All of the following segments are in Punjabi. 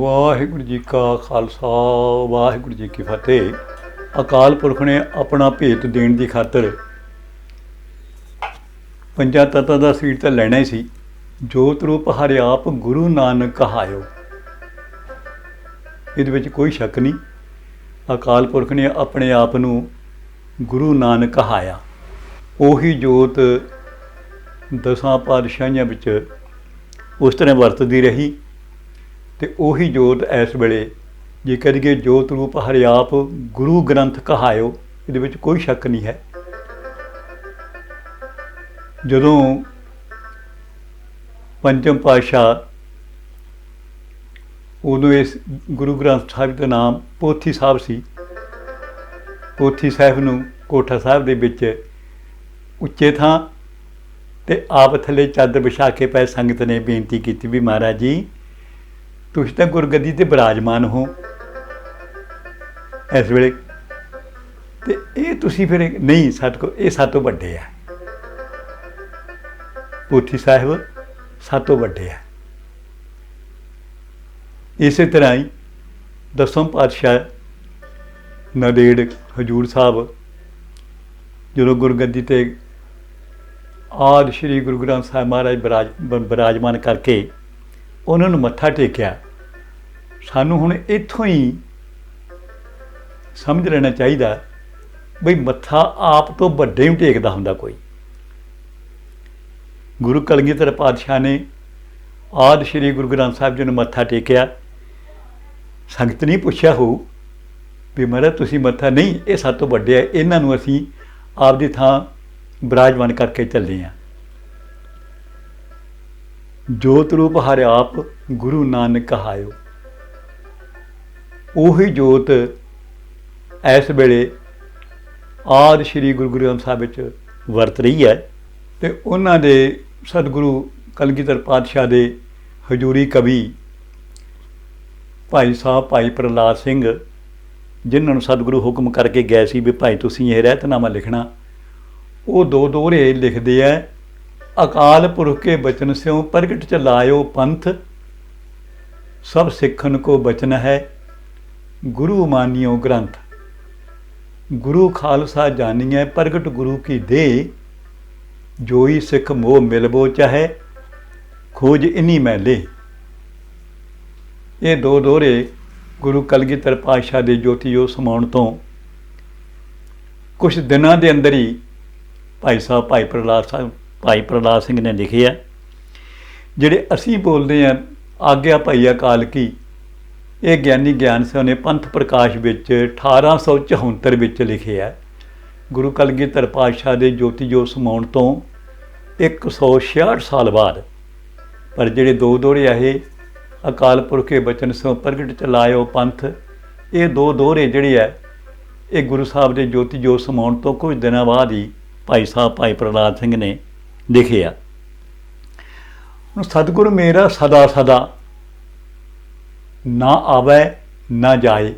ਵਾਹਿਗੁਰੂ ਜੀ ਕਾ ਖਾਲਸਾ, ਵਾਹਿਗੁਰੂ ਜੀ ਕੀ ਫਤਿਹ। ਅਕਾਲ ਪੁਰਖ ਨੇ ਆਪਣਾ ਭੇਤ ਦੇਣ ਦੀ ਖਾਤਰ ਪੰਜਾਂ ਤਤਾਂ ਦਾ ਸੀਟ ਤਾਂ ਲੈਣਾ ਹੀ ਸੀ। ਜੋਤ ਰੂਪ ਹਰਿ ਆਪ ਗੁਰੂ ਨਾਨਕ ਕਹਾਇਓ। ਇਹਦੇ ਵਿੱਚ ਕੋਈ ਸ਼ੱਕ ਨਹੀਂ, ਅਕਾਲ ਪੁਰਖ ਨੇ ਆਪਣੇ ਆਪ ਨੂੰ ਗੁਰੂ ਨਾਨਕ ਕਹਾਇਆ। ਉਹੀ ਜੋਤ ਦਸਾਂ ਪਾਤਸ਼ਾਹੀਆਂ ਵਿੱਚ ਉਸ ਤਰ੍ਹਾਂ ਵਰਤਦੀ ਰਹੀ। ਤੇ ਉਹੀ ਜੋਤ ਇਸ ਵੇਲੇ ਜੇ ਕਰੀਏ ਜੋਤ ਰੂਪ ਹਰਿਆਪ ਗੁਰੂ ਗ੍ਰੰਥ ਕਹਾਇਓ, ਇਹਦੇ ਵਿੱਚ ਕੋਈ ਸ਼ੱਕ ਨਹੀਂ ਹੈ। ਜਦੋਂ ਪੰਚਮ ਪਾਤਸ਼ਾਹ ਉਦੋਂ ਇਸ ਗੁਰੂ ਗ੍ਰੰਥ ਸਾਹਿਬ ਦਾ ਨਾਮ ਪੋਥੀ ਸਾਹਿਬ ਸੀ, ਪੋਥੀ ਸਾਹਿਬ ਨੂੰ ਕੋਠਾ ਸਾਹਿਬ ਦੇ ਵਿੱਚ ਉੱਚੇ ਥਾਂ ਤੇ ਆਪ ਥੱਲੇ ਚਾਦਰ ਵਿਛਾ ਕੇ ਪੈ ਸੰਗਤ ਨੇ ਬੇਨਤੀ ਕੀਤੀ ਵੀ ਮਹਾਰਾਜ ਜੀ ਤੁਸੀਂ ਤਾਂ ਗੁਰਗੱਦੀ ਤੇ ਬਿਰਾਜਮਾਨ ਹੋ। ਇਸ ਵੇਲੇ ਤੇ ਇਹ ਤੁਸੀਂ ਫਿਰ ਨਹੀਂ, ਸਾਡੇ ਕੋ ਇਹ ਸਾਤੋਂ ਵੱਡੇ ਆ। ਪੋਥੀ ਸਾਹਿਬ ਸਾਤੋਂ ਵੱਡੇ ਆ। ਇਸੇ ਤਰ੍ਹਾਂ ਹੀ ਦਸਮ ਪਾਤਸ਼ਾਹ ਨਦੇੜ ਹਜੂਰ ਸਾਹਿਬ ਜਦੋਂ ਗੁਰਗੱਦੀ ਤੇ ਆਦ ਸ੍ਰੀ ਗੁਰੂ ਗ੍ਰੰਥ ਸਾਹਿਬ ਮਹਾਰਾਜ ਬਰਾਜ ਬ- ਕਰਕੇ ਉਹਨਾਂ ਨੂੰ ਮੱਥਾ ਟੇਕਿਆ ਸਾਨੂੰ ਹੁਣ ਇੱਥੋਂ ਹੀ ਸਮਝ ਲੈਣਾ ਚਾਹੀਦਾ ਬਈ ਮੱਥਾ ਆਪ ਤੋਂ ਵੱਡੇ ਨੂੰ ਟੇਕਦਾ ਹੁੰਦਾ ਕੋਈ। ਗੁਰੂ ਕਲਗੀਧਰ ਪਾਤਸ਼ਾਹ ਨੇ ਆਦ ਸ੍ਰੀ ਗੁਰੂ ਗ੍ਰੰਥ ਸਾਹਿਬ ਜੀ ਨੂੰ ਮੱਥਾ ਟੇਕਿਆ। ਸੰਗਤ ਨਹੀਂ ਪੁੱਛਿਆ ਹੋ ਵੀ ਮਹਾਰਾਜ ਤੁਸੀਂ ਮੱਥਾ ਨਹੀਂ, ਇਹ ਸਭ ਤੋਂ ਵੱਡੇ ਆ, ਇਹਨਾਂ ਨੂੰ ਅਸੀਂ ਆਪ ਦੀ ਥਾਂ ਬਿਰਾਜਮਾਨ ਕਰਕੇ ਚੱਲੇ ਆ। ਜੋਤ ਰੂਪ ਹਰਿ ਆਪ ਗੁਰੂ ਨਾਨਕ ਕਹਾਇਓ। ਉਹੀ ਜੋਤ ਇਸ ਵੇਲੇ ਆਦ ਸ੍ਰੀ ਗੁਰੂ ਗ੍ਰੰਥ ਸਾਹਿਬ ਵਿੱਚ ਵਰਤ ਰਹੀ ਹੈ ਤੇ ਉਹਨਾਂ ਦੇ ਸਤਿਗੁਰੂ ਕਲਗੀਧਰ ਪਾਤਸ਼ਾਹ ਦੇ ਹਜੂਰੀ ਕਵੀ ਭਾਈ ਸਾਹਿਬ ਭਾਈ ਪ੍ਰਹਲਾਦ ਸਿੰਘ, ਜਿਨ੍ਹਾਂ ਨੂੰ ਸਤਿਗੁਰੂ ਹੁਕਮ ਕਰਕੇ ਗਏ ਸੀ ਵੀ ਭਾਈ ਤੁਸੀਂ ਇਹ ਰਹਿਤਨਾਮਾ ਲਿਖਣਾ, ਉਹ ਦੋ ਦੋਹਰੇ ਲਿਖਦੇ ਆ, ਅਕਾਲ ਪੁਰਖ ਕੇ ਬਚਨ ਸਿਓ ਪ੍ਰਗਟ ਚ ਲਾਇਓ ਪੰਥ, ਸਭ ਸਿੱਖਣ ਕੋ ਬਚਨ ਹੈ ਗੁਰੂ ਮਾਨਿਓ ਗ੍ਰੰਥ। ਗੁਰੂ ਖਾਲਸਾ ਜਾਣੀਐ ਪ੍ਰਗਟ ਗੁਰੂ ਕੀ ਦੇ। ਜੋਈ ਸਿੱਖ ਮੋਹ ਮਿਲਬੋ ਚਾਹੇ, ਖੋਜ ਇਨੀ ਮੈਂ ਲੇ। ਇਹ ਦੋ ਦੋਹਰੇ ਗੁਰੂ ਕਲਗੀਧਰ ਪਾਤਸ਼ਾਹ ਦੇ ਜੋਤੀ ਜੋ ਸਮਾਉਣ ਤੋਂ ਕੁਝ ਦਿਨਾਂ ਦੇ ਅੰਦਰ ਹੀ ਭਾਈ ਸਾਹਿਬ ਭਾਈ ਪ੍ਰਹਲਾਦ ਸਾਹਿਬ ਭਾਈ ਪ੍ਰਲਾਦ ਸਿੰਘ ਨੇ ਲਿਖਿਆ ਜਿਹੜੇ ਅਸੀਂ ਬੋਲਦੇ ਆ, ਆਗਿਆ ਭਾਈ ਅਕਾਲ ਕੀ। ਇਹ ਗਿਆਨੀ ਗਿਆਨ ਸਿੰਘ ਨੇ ਪੰਥ ਪ੍ਰਕਾਸ਼ ਵਿੱਚ 1874 ਵਿੱਚ ਲਿਖਿਆ ਗੁਰੂ ਕਲਗੀਧਰ ਪਾਤਸ਼ਾਹ ਦੇ ਜੋਤੀ ਜੋਤ ਸਮਾਉਣ ਤੋਂ 166 ਸਾਲ ਬਾਅਦ, ਪਰ ਜਿਹੜੇ ਦੋ ਦੋਹਰੇ ਆ ਇਹ, ਅਕਾਲ ਪੁਰਖ ਕੇ ਬਚਨ ਸੋ ਪ੍ਰਗਟ ਚਲਾਇਓ ਪੰਥ, ਇਹ ਦੋ ਦੋਹਰੇ ਜਿਹੜੇ ਹੈ ਇਹ ਗੁਰੂ ਸਾਹਿਬ ਦੇ ਜੋਤੀ ਜੋਤ ਸਮਾਉਣ ਤੋਂ ਕੁਝ ਦਿਨਾਂ ਬਾਅਦ ਹੀ ਭਾਈ ਸਾਹਿਬ ਭਾਈ ਪ੍ਰਹਲਾਦ ਸਿੰਘ ਨੇ ਲਿਖੇ ਆ ਹੁਣ ਸਤਿਗੁਰੂ ਮੇਰਾ ਸਦਾ ਸਦਾ ਨਾ ਆਵੇ, ਨਾ ਜਾਏ।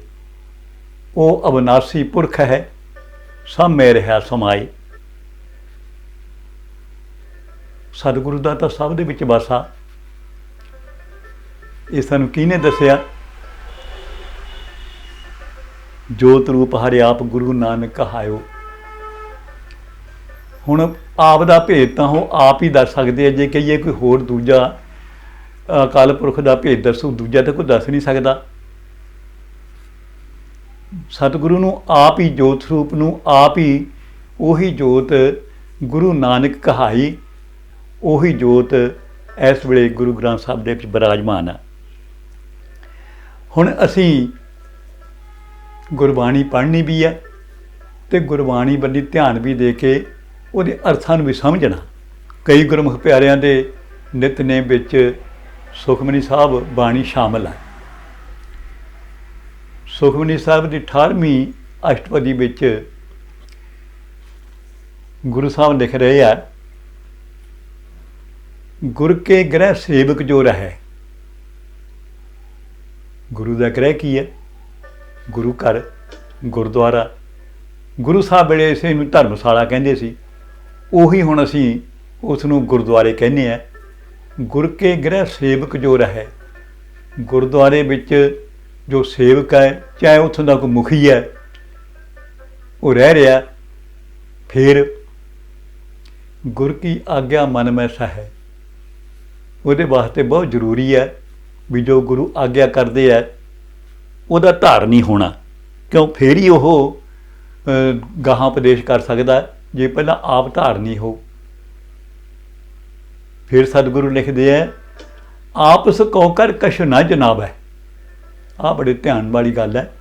ਉਹ ਅਬਨਾਸੀ ਪੁਰਖ ਹੈ ਸਭ ਮੇ ਰਿਹਾ ਸਮਾਏ। ਸਤਿਗੁਰੂ ਦਾ ਤਾਂ ਸਭ ਦੇ ਵਿੱਚ ਵਾਸਾ। ਇਹ ਸਾਨੂੰ ਕਿਹਨੇ ਦੱਸਿਆ? ਜੋਤ ਰੂਪ ਹਰਿ ਆਪ ਗੁਰੂ ਨਾਨਕ ਕਹਾਇਓ ਹੁਣ ਆਪ ਦਾ ਭੇਦ ਤਾਂ ਉਹ ਆਪ ਹੀ ਦੱਸ ਸਕਦੇ ਆ, ਜੇ ਕਹੀਏ ਕੋਈ ਹੋਰ ਦੂਜਾ ਅਕਾਲ ਪੁਰਖ ਦਾ ਭੇਦ ਦੱਸੋ ਦੂਜਾ ਤਾਂ ਕੋਈ ਦੱਸ ਨਹੀਂ ਸਕਦਾ। ਸਤਿਗੁਰੂ ਨੂੰ ਆਪ ਹੀ ਜੋਤ ਸਰੂਪ ਨੂੰ ਆਪ ਹੀ ਉਹੀ ਜੋਤ ਗੁਰੂ ਨਾਨਕ ਕਹਾਈ, ਉਹੀ ਜੋਤ ਇਸ ਵੇਲੇ ਗੁਰੂ ਗ੍ਰੰਥ ਸਾਹਿਬ ਦੇ ਵਿੱਚ ਬਿਰਾਜਮਾਨ ਆ। ਹੁਣ ਅਸੀਂ ਗੁਰਬਾਣੀ ਪੜ੍ਹਨੀ ਵੀ ਹੈ ਤੇ ਗੁਰਬਾਣੀ ਵੱਲ ਧਿਆਨ ਵੀ ਦੇ ਕੇ ਉਹਦੇ ਅਰਥਾਂ ਨੂੰ ਵੀ ਸਮਝਣਾ। ਕਈ ਗੁਰਮੁਖ ਪਿਆਰਿਆਂ ਦੇ ਨਿਤਨੇਮ ਵਿੱਚ ਸੁਖਮਨੀ ਸਾਹਿਬ ਬਾਣੀ ਸ਼ਾਮਲ ਹੈ ਸੁਖਮਨੀ ਸਾਹਿਬ ਦੀ 18ਵੀਂ ਅਸ਼ਟਪਦੀ ਵਿੱਚ ਗੁਰੂ ਸਾਹਿਬ ਲਿਖ ਰਹੇ ਆ, ਗੁਰ ਕੇ ਗ੍ਰਹਿ ਸੇਵਕ ਜੋ ਰਹੇ। ਗੁਰੂ ਦਾ ਗ੍ਰਹਿ ਕੀ ਹੈ? ਗੁਰੂ ਘਰ, ਗੁਰਦੁਆਰਾ। ਗੁਰੂ ਸਾਹਿਬ ਵੇਲੇ ਇਸੇ ਨੂੰ ਧਰਮਸ਼ਾਲਾ ਕਹਿੰਦੇ ਸੀ। ਉਹੀ ਹੁਣ ਅਸੀਂ ਉਸ ਨੂੰ ਗੁਰਦੁਆਰੇ ਕਹਿੰਦੇ ਆ ਗੁਰ ਕੇ ਗ੍ਰਹਿ ਸੇਵਕ ਜੋ ਰਹੇ। ਗੁਰਦੁਆਰੇ ਵਿੱਚ ਜੋ ਸੇਵਕ ਹੈ, ਚਾਹੇ ਉੱਥੋਂ ਦਾ ਕੋਈ ਮੁਖੀ ਹੈ, ਉਹ ਰਹਿ ਰਿਹਾ। ਫਿਰ ਗੁਰ ਕੀ ਆਗਿਆ ਮਨ ਮੈਂ ਹੈ ਉਹਦੇ ਵਾਸਤੇ ਬਹੁਤ ਜ਼ਰੂਰੀ ਹੈ ਵੀ ਜੋ ਗੁਰੂ ਆਗਿਆ ਕਰਦੇ ਹੈ, ਉਹਦਾ ਧਾਰਨੀ ਹੋਣਾ। ਕਿਉਂ? ਫੇਰ ਹੀ ਉਹ ਗਾਹਾਂ ਪ੍ਰਦੇਸ਼ ਕਰ ਸਕਦਾ ਜੇ ਪਹਿਲਾਂ ਆਪ ਧਾਰਨੀ ਹੋ। ਫਿਰ ਸਤਿਗੁਰੂ ਲਿਖਦੇ ਹੈ ਆਪਸ ਕੋ ਕਰ ਕਛ ਨਾ ਜਨਾਬ ਹੈ ਆ ਬੜੇ ਧਿਆਨ ਵਾਲੀ ਗੱਲ ਹੈ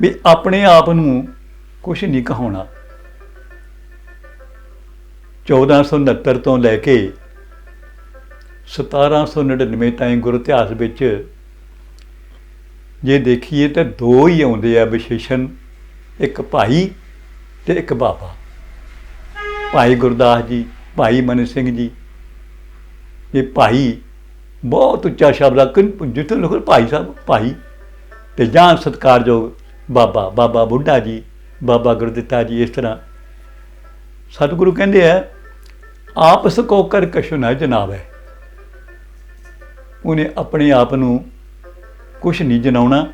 ਵੀ ਆਪਣੇ ਆਪ ਨੂੰ ਕੁਛ ਨਹੀਂ ਕਹਾਉਣਾ। 1469 ਤੋਂ ਲੈ ਕੇ 1799 ਤਾਈਂ ਗੁਰੂ ਇਤਿਹਾਸ ਵਿੱਚ ਜੇ ਦੇਖੀਏ ਤਾਂ ਦੋ ਹੀ ਆਉਂਦੇ ਆ ਵਿਸ਼ੇਸ਼ਣ, ਇੱਕ ਭਾਈ ਤੇ ਇੱਕ ਬਾਬਾ। ਭਾਈ ਗੁਰਦਾਸ ਜੀ ਭਾਈ ਮਨ ਸਿੰਘ ਜੀ। ਇਹ ਭਾਈ ਬਹੁਤ ਉੱਚਾ ਸ਼ਬਦ ਆ ਕਿ ਜਿੱਥੇ ਲੋਕ ਭਾਈ ਸਾਹਿਬ, ਭਾਈ। ਤੇ ਜਾਂ ਸਤਿਕਾਰਯੋਗ ਬਾਬਾ ਬਾਬਾ ਬੁੱਢਾ ਜੀ, ਬਾਬਾ ਗੁਰਦਿੱਤਾ ਜੀ, ਇਸ ਤਰ੍ਹਾਂ। ਸਤਿਗੁਰੂ ਕਹਿੰਦੇ ਆ ਆਪਸ ਕੋ ਕਰ ਕਛੁ ਨਾ ਜਨਾਬ ਹੈ ਉਹਨੇ ਆਪਣੇ ਆਪ ਨੂੰ ਕੁਛ ਨਹੀਂ ਜਨਾਉਣਾ।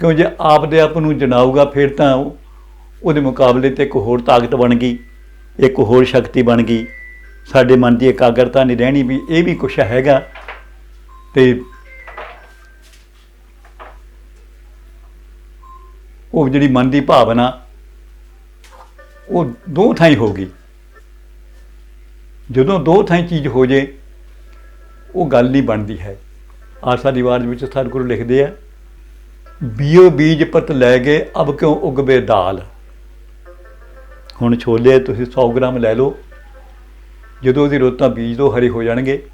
ਕਿਉਂ ਜੇ ਆਪ ਦੇ ਆਪ ਨੂੰ ਜਨਾਊਗਾ, ਫਿਰ ਤਾਂ ਉਹਦੇ ਮੁਕਾਬਲੇ ਤੇ ਇੱਕ ਹੋਰ ਤਾਕਤ ਬਣ ਗਈ। ਇੱਕ ਹੋਰ ਸ਼ਕਤੀ ਬਣ ਗਈ। ਸਾਡੇ ਮਨ ਦੀ ਇਕਾਗਰਤਾ ਨਹੀਂ ਰਹਿਣੀ ਵੀ ਇਹ ਵੀ ਕੁਛ ਹੈਗਾ। ਤੇ ਉਹ ਜਿਹੜੀ ਮਨ ਦੀ ਭਾਵਨਾ, ਉਹ ਦੋ ਥਾਈਂ ਗਈ। ਜਦੋਂ ਦੋ ਥਾਈਂ ਚੀਜ਼ ਹੋ ਜੇ, ਉਹ ਗੱਲ ਨਹੀਂ ਬਣਦੀ ਹੈ। ਆਸਾ ਦੀਵਾਰ ਵਿੱਚ ਸਤਿਗੁਰੂ ਲਿਖਦੇ ਆ, ਬੀਓ ਬੀਜ ਪਤ ਲੈ ਗਏ, ਅਬ ਕਿਉਂ ਉਗਵੇ ਦਾਲ। ਹੁਣ ਛੋਲੇ ਤੁਸੀਂ 100 ਗ੍ਰਾਮ ਲੈ ਲਓ। ਜਦੋਂ ਉਹਦੀ ਰੋਤਾਂ ਬੀਜ ਦੋ, ਹਰੇ ਹੋ ਜਾਣਗੇ।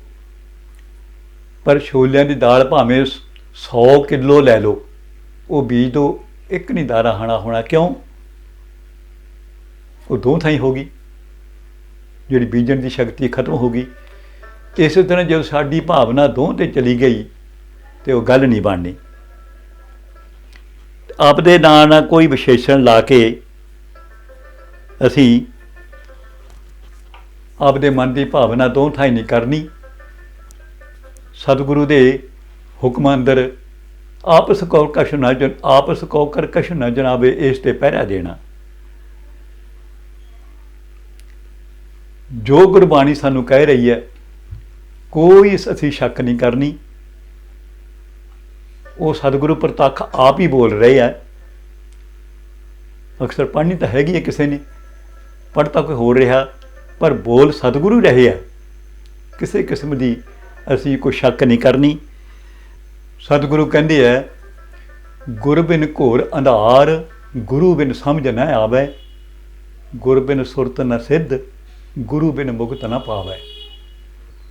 ਪਰ ਛੋਲਿਆਂ ਦੀ ਦਾਲ ਭਾਵੇਂ 100 ਕਿਲੋ ਲੈ ਲਓ। ਉਹ ਬੀਜ ਦੋ, ਇੱਕ ਨਹੀਂ ਦਾਣਾ ਹਣਾ ਹੋਣਾ। ਕਿਉਂ? ਉਹ ਦੋ ਥਾਈਂ ਹੋ ਗਈ। ਜਿਹੜੀ ਬੀਜਣ ਦੀ ਸ਼ਕਤੀ ਖਤਮ ਹੋ ਗਈ। ਇਸੇ ਤਰ੍ਹਾਂ ਜਦੋਂ ਸਾਡੀ ਭਾਵਨਾ ਦੋ ਤੇ ਚਲੀ ਗਈ, ਤੇ ਉਹ ਗੱਲ ਨਹੀਂ ਬਣਨੀ। ਆਪਦੇ ਨਾਂ ਨਾਲ ਕੋਈ ਵਿਸ਼ੇਸ਼ਣ ਲਾ ਕੇ ਅਸੀਂ ਆਪਦੇ ਮਨ ਦੀ ਭਾਵਨਾ ਦੋ ਥਾਈ ਨਹੀਂ ਕਰਨੀ। ਸਤਿਗੁਰੂ ਦੇ ਹੁਕਮਾਂ ਅੰਦਰ ਆਪਸ ਕੋ ਕਸ਼ ਨਾ ਜਨ ਆਪਸ ਕੋ ਕਰ ਕਸ਼ ਨਾ ਜਨਾਵੇ, ਇਸ ਤੇ ਪਹਿਰਾ ਦੇਣਾ। ਜੋ ਗੁਰਬਾਣੀ ਸਾਨੂੰ ਕਹਿ ਰਹੀ ਹੈ, ਕੋਈ ਅਸੀਂ ਸ਼ੱਕ ਨਹੀਂ ਕਰਨੀ। ਉਹ ਸਤਿਗੁਰੂ ਪ੍ਰਤੱਖ ਆਪ ਹੀ ਬੋਲ ਰਹੇ ਆ। ਅਕਸਰ ਪੜ੍ਹਨੀ ਤਾਂ ਹੈਗੀ ਹੈ ਕਿਸੇ ਨੇ। ਪੜ੍ਹ ਤਾਂ ਕੋਈ ਹੋਰ ਰਿਹਾ, ਪਰ ਬੋਲ ਸਤਿਗੁਰੂ ਰਹੇ ਆ। ਕਿਸੇ ਕਿਸਮ ਦੀ ਅਸੀਂ ਕੋਈ ਸ਼ੱਕ ਨਹੀਂ ਕਰਨੀ। ਸਤਿਗੁਰੂ ਕਹਿੰਦੇ ਆ, ਗੁਰ ਬਿਨ ਘੋਰ ਅੰਧਾਰ, ਗੁਰੂ ਬਿਨ ਸਮਝ ਨਾ ਆਵੇ। ਗੁਰ ਬਿਨ ਸੁਰਤ ਨਾ ਸਿੱਧ, ਗੁਰੂ ਬਿਨ ਮੁਕਤ ਨਾ ਪਾਵੇ।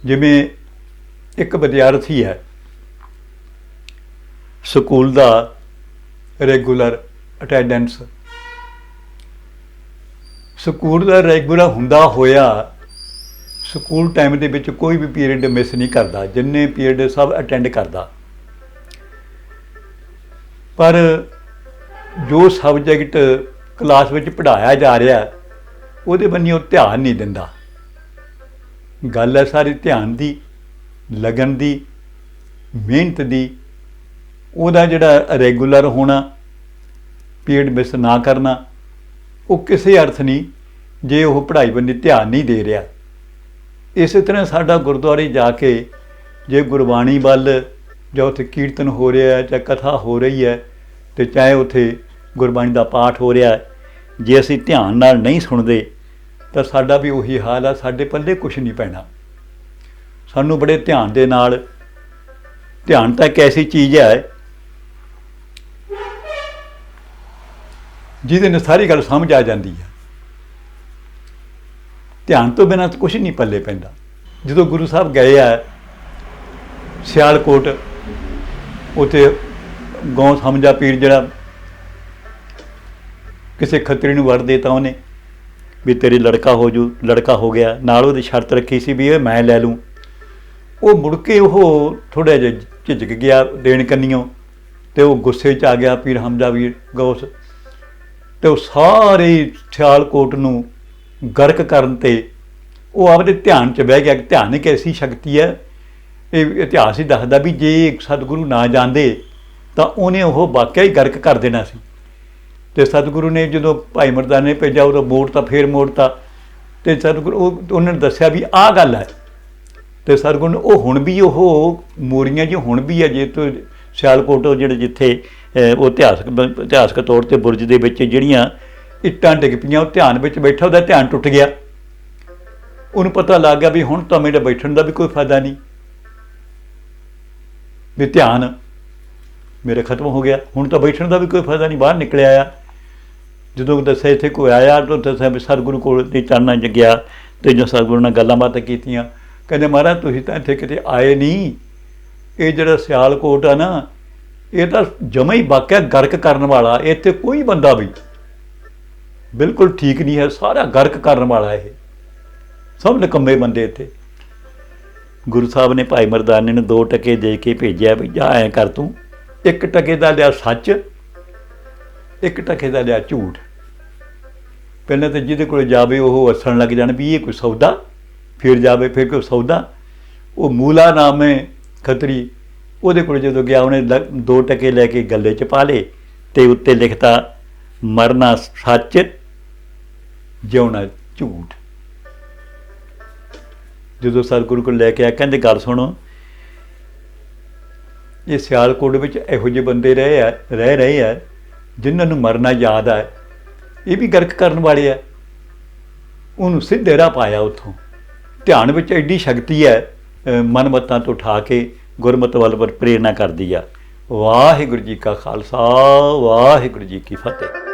ਜਿਵੇਂ ਇੱਕ ਵਿਦਿਆਰਥੀ ਹੈ, ਸਕੂਲ ਦਾ ਰੈਗੂਲਰ ਅਟੈਂਡੈਂਸ ਸਕੂਲ ਦਾ ਰੈਗੂਲਰ ਹੁੰਦਾ ਹੋਇਆ, ਸਕੂਲ ਟਾਈਮ ਦੇ ਵਿੱਚ ਕੋਈ ਵੀ ਪੀਰੀਅਡ ਮਿਸ ਨਹੀਂ ਕਰਦਾ, ਜਿੰਨੇ ਪੀਰੀਅਡ ਸਭ ਅਟੈਂਡ ਕਰਦਾ। ਪਰ ਜੋ ਸਬਜੈਕਟ ਕਲਾਸ ਵਿੱਚ ਪੜ੍ਹਾਇਆ ਜਾ ਰਿਹਾ, ਉਹਦੇ ਬੰਨੀ ਉਹ ਧਿਆਨ ਨਹੀਂ ਦਿੰਦਾ। ਗੱਲ ਹੈ ਸਾਰੀ ਧਿਆਨ ਦੀ, ਲਗਨ ਦੀ, ਮਿਹਨਤ ਦੀ, ਉਹਦਾ ਜਿਹੜਾ ਰੈਗੂਲਰ ਹੋਣਾ ਪੀਰੀਅਡ ਮਿਸ ਨਾ ਕਰਨਾ ਉਹ ਕਿਸੇ ਅਰਥ ਨਹੀਂ, ਜੇ ਉਹ ਪੜ੍ਹਾਈ ਬੰਨੀ ਧਿਆਨ ਨਹੀਂ ਦੇ ਰਿਹਾ। ਇਸੇ ਤਰ੍ਹਾਂ ਸਾਡਾ ਗੁਰਦੁਆਰੇ ਜਾ ਕੇ ਜੇ ਗੁਰਬਾਣੀ ਵੱਲ ਜਾਂ ਉੱਥੇ ਕੀਰਤਨ ਹੋ ਰਿਹਾ ਹੈ ਜਾਂ ਕਥਾ ਹੋ ਰਹੀ ਹੈ ਤੇ ਚਾਹੇ ਉੱਥੇ ਗੁਰਬਾਣੀ ਦਾ ਪਾਠ ਹੋ ਰਿਹਾ ਹੈ, ਜੇ ਅਸੀਂ ਧਿਆਨ ਨਾਲ ਨਹੀਂ ਸੁਣਦੇ, ਤਾਂ ਸਾਡਾ ਵੀ ਉਹੀ ਹਾਲ ਆ, ਸਾਡੇ ਪੱਲੇ ਕੁਝ ਨਹੀਂ ਪੈਣਾ। ਸਾਨੂੰ ਬੜੇ ਧਿਆਨ ਦੇ ਨਾਲ, ਧਿਆਨ ਤਾਂ ਇੱਕ ਐਸੀ ਚੀਜ਼ ਹੈ ਜਿਹਦੇ ਨਾਲ ਸਾਰੀ ਗੱਲ ਸਮਝ ਆ ਜਾਂਦੀ ਹੈ ਧਿਆਨ ਤੋਂ ਬਿਨਾਂ ਤਾਂ ਕੁਝ ਨਹੀਂ ਪੱਲੇ ਪੈਂਦਾ। ਜਦੋਂ ਗੁਰੂ ਸਾਹਿਬ ਗਏ ਆ, ਸਿਆਲਕੋਟ, ਉਥੇ ਗੌਂ ਸਮਝਾ ਪੀਰ ਜਿਹੜਾ ਕਿਸੇ ਖੱਤਰੀ ਨੂੰ ਵੜ ਦੇਤਾ ਉਹਨੇ ਵੀ ਤੇਰੀ ਲੜਕਾ ਹੋ ਜੂ, ਲੜਕਾ ਹੋ ਗਿਆ, ਨਾਲ ਉਹਦੀ ਸ਼ਰਤ ਰੱਖੀ ਸੀ ਵੀ ਇਹ ਮੈਂ ਲੈ ਲੂੰ। ਉਹ ਮੁੜ ਕੇ ਉਹ ਥੋੜਾ ਜਿਹਾ ਝਿਜਕ ਗਿਆ ਦੇਣ ਕੰਨੀਓ ਤੇ ਉਹ ਗੁੱਸੇ 'ਚ ਆ ਗਿਆ ਪੀਰ ਹਮਜ਼ਾ ਵੀਰ ਗੌਸ ਤੇ ਉਹ ਸਾਰੇ ਸਿਆਲਕੋਟ ਨੂੰ ਗਰਕ ਕਰਨ ਤੇ ਉਹ ਆਪਦੇ ਧਿਆਨ 'ਚ ਬਹਿ ਗਿਆ ਕਿ ਧਿਆਨ ਇੱਕ ਐਸੀ ਸ਼ਕਤੀ ਹੈ, ਇਹ ਇਤਿਹਾਸ ਹੀ ਦੱਸਦਾ ਵੀ ਜੇ ਸਤਿਗੁਰੂ ਨਾ ਜਾਂਦੇ ਤਾਂ ਉਹਨੇ ਉਹ ਵਾਕਿਆ ਹੀ ਗਰਕ ਕਰ ਦੇਣਾ ਸੀ। ਤੇ ਸਤਿਗੁਰੂ ਨੇ ਜਦੋਂ ਭਾਈ ਮਰਦਾਨੇ ਨੇ ਭੇਜਿਆ ਉਹ ਮੋੜਤਾ ਫੇਰ ਮੋੜਤਾ। ਤੇ ਸਤਿਗੁਰੂ ਉਹਨਾਂ ਨੇ ਦੱਸਿਆ ਵੀ ਆਹ ਗੱਲ ਹੈ। ਤੇ ਸਤਿਗੁਰੂ ਨੇ ਉਹ ਹੁਣ ਵੀ ਉਹ ਮੋਰੀਆਂ ਜੀ ਹੁਣ ਵੀ ਹੈ, ਜੇ ਤੋਂ ਸਿਆਲਕੋਟ ਜਿਹੜੇ ਜਿੱਥੇ ਉਹ ਇਤਿਹਾਸਕ ਇਤਿਹਾਸਕ ਤੌਰ ਤੇ ਬੁਰਜ ਦੇ ਵਿੱਚ ਜਿਹੜੀਆਂ ਇੱਟਾਂ ਡਿੱਗ ਪਈਆਂ, ਉਹ ਧਿਆਨ ਵਿੱਚ ਬੈਠਾ, ਉਹਦਾ ਧਿਆਨ ਟੁੱਟ ਗਿਆ। ਉਹਨੂੰ ਪਤਾ ਲੱਗ ਗਿਆ ਵੀ ਹੁਣ ਤਾਂ ਮੇਰੇ ਬੈਠਣ ਦਾ ਵੀ ਕੋਈ ਫਾਇਦਾ ਨਹੀਂ। ਵੀ ਧਿਆਨ ਮੇਰੇ ਖਤਮ ਹੋ ਗਿਆ, ਹੁਣ ਤਾਂ ਬੈਠਣ ਦਾ ਵੀ ਕੋਈ ਫਾਇਦਾ ਨਹੀਂ, ਬਾਹਰ ਨਿਕਲਿਆ ਆ। ਜਦੋਂ ਦੱਸਿਆ ਇੱਥੇ ਕੋਈ ਆਇਆ, ਤਾਂ ਦੱਸਿਆ ਵੀ ਸਤਿਗੁਰੂ ਕੋਲ ਤੇ ਚਰਨਾਂ 'ਚ ਗਿਆ ਤੇ ਜੋ ਸਤਿਗੁਰੂ ਨਾਲ ਗੱਲਾਂ ਬਾਤਾਂ ਕੀਤੀਆਂ। ਕਹਿੰਦੇ, ਮਹਾਰਾਜ, ਤੁਸੀਂ ਤਾਂ ਇੱਥੇ ਕਿਤੇ ਆਏ ਨਹੀਂ। ਇਹ ਜਿਹੜਾ ਸਿਆਲਕੋਟ ਆ ਨਾ ਇਹ ਤਾਂ ਜਮਾ ਹੀ ਵਾਕਿਆ ਗਰਕ ਕਰਨ ਵਾਲਾ, ਇੱਥੇ ਕੋਈ ਬੰਦਾ ਵੀ ਬਿਲਕੁਲ ਠੀਕ ਨਹੀਂ ਹੈ, ਸਾਰਾ ਗਰਕ ਕਰਨ ਵਾਲਾ ਇਹ। ਸਭ ਨਿਕੰਮੇ ਬੰਦੇ ਇੱਥੇ। ਗੁਰੂ ਸਾਹਿਬ ਨੇ ਭਾਈ ਮਰਦਾਨੇ ਨੂੰ ਦੋ ਟਕੇ ਦੇ ਕੇ ਭੇਜਿਆ ਵੀ ਜਾ ਐਂ ਕਰ ਤੂੰ, ਇੱਕ ਟਕੇ ਦਾ ਲਿਆ ਸੱਚ, ਇੱਕ ਟਕੇ ਦਾ ਲਿਆ ਝੂਠ। ਪਹਿਲਾਂ ਤਾਂ ਜਿਹਦੇ ਕੋਲ ਜਾਵੇ ਉਹ ਹੱਸਣ ਲੱਗ ਜਾਣ ਵੀ ਇਹ ਕੋਈ ਸੌਦਾ, ਫਿਰ ਜਾਵੇ ਫਿਰ ਕੋਈ ਸੌਦਾ। ਉਹ ਮੂਲਾ ਨਾਮ ਖਤਰੀ ਉਹਦੇ ਕੋਲ ਜਦੋਂ ਗਿਆ, ਉਹਨੇ ਲ- ਦੋ ਟਕੇ ਲੈ ਕੇ ਗੱਲੇ 'ਚ ਪਾ ਲਏ ਤੇ ਉੱਤੇ ਲਿਖਤਾ, ਮਰਨਾ ਸੱਚ, ਜਿਉਣਾ ਝੂਠ। ਜਦੋਂ ਸਤਿਗੁਰੂ ਕੋਲ ਲੈ ਕੇ ਆ ਕਹਿੰਦੇ, ਗੱਲ ਸੁਣੋ, ਇਹ ਸਿਆਲਕੋਟ ਵਿੱਚ ਇਹੋ ਜਿਹੇ ਬੰਦੇ ਰਹੇ ਆ, ਰਹਿ ਰਹੇ ਆ, ਜਿਨ੍ਹਾਂ ਨੂੰ ਮਰਨਾ ਯਾਦ ਆ। ਇਹ ਵੀ ਗਰਕ ਕਰਨ ਵਾਲੇ ਆ। ਉਹਨੂੰ ਸਿੱਧੇ ਰਾਹ ਪਾਇਆ ਉੱਥੋਂ। ਧਿਆਨ ਵਿੱਚ ਐਡੀ ਸ਼ਕਤੀ ਹੈ, ਅਹ ਮਨਮਤਾਂ ਤੋਂ ਉਠਾ ਕੇ ਗੁਰਮਤ ਵੱਲ ਪਰ ਪ੍ਰੇਰਣਾ ਕਰਦੀ ਆ। ਵਾਹਿਗੁਰੂ ਜੀ ਕਾ ਖਾਲਸਾ ਵਾਹਿਗੁਰੂ ਜੀ ਕੀ ਫਤਿਹ।